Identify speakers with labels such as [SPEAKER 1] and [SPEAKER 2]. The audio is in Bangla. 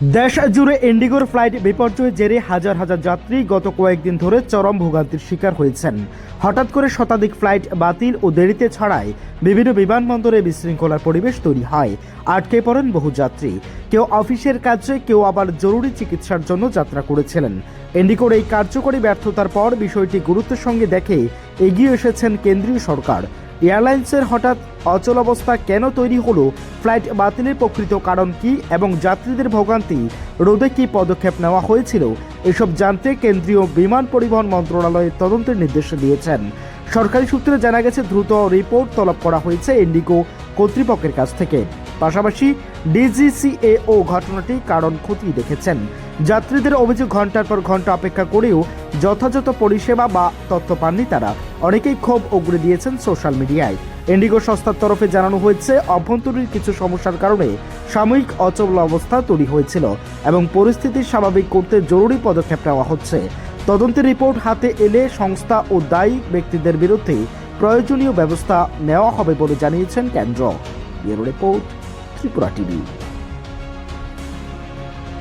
[SPEAKER 1] দেশ জুড়ে ইন্ডিগোর ফ্লাইট বিপর্যয়ের জেরে হাজার হাজার যাত্রী গত কয়েকদিন ধরে চরম ভোগান্তির শিকার হয়েছেন। হঠাৎ করে শতাধিক ফ্লাইট বাতিল ও দেরিতে ছাড়ায় বিভিন্ন বিমানবন্দরে বিশৃঙ্খলার পরিবেশ তৈরি হয়। আটকে পড়েন বহু যাত্রী। কেউ অফিসের কাজে, কেউ আবার জরুরি চিকিৎসার জন্য যাত্রা করেছিলেন। ইন্ডিগোর এই কার্যকরী ব্যর্থতার পর বিষয়টি গুরুত্বের সঙ্গে দেখে এগিয়ে এসেছেন কেন্দ্রীয় সরকার। এয়ারলাইন্সের হঠাৎ অচল অবস্থা কেন তৈরি হলো? ফ্লাইট বাতিলের প্রকৃত কারণ কি এবং যাত্রীদের ভোগান্তি? রোধে কি পদক্ষেপ নেওয়া হয়েছিল? এসব জানতে কেন্দ্রীয় বিমান পরিবহন মন্ত্রণালয়ের তদন্তের নির্দেশ দিয়েছেন। সরকারি সূত্রে জানা গেছে, দ্রুত রিপোর্ট তলব করা হয়েছে ইন্ডিগো কর্তৃপক্ষের কাছ থেকে। পাশাপাশি ডিজিসিএও ঘটনাটি কারণ খতিয়ে দেখেছেন। যাত্রীদের অভিযোগ ঘণ্টার পর ঘণ্টা অপেক্ষা করেও যথাযথ পরিষেবা বা তথ্য পাননি তারা। অনেকেই ক্ষোভ উগড়ে দিয়েছেন সোশ্যাল মিডিয়ায়। ইন্ডিগো সংস্থার তরফে জানানো হয়েছে, অভ্যন্তরীণ কিছু সমস্যার কারণে সাময়িক অচল অবস্থা তৈরি হয়েছিল এবং পরিস্থিতি স্বাভাবিক করতে জরুরি পদক্ষেপ নেওয়া হচ্ছে। তদন্তের রিপোর্ট হাতে এলে সংস্থা ও দায়ী ব্যক্তিদের বিরুদ্ধে প্রয়োজনীয় ব্যবস্থা নেওয়া হবে বলে জানিয়েছেন কেন্দ্র। Report Tripura TV.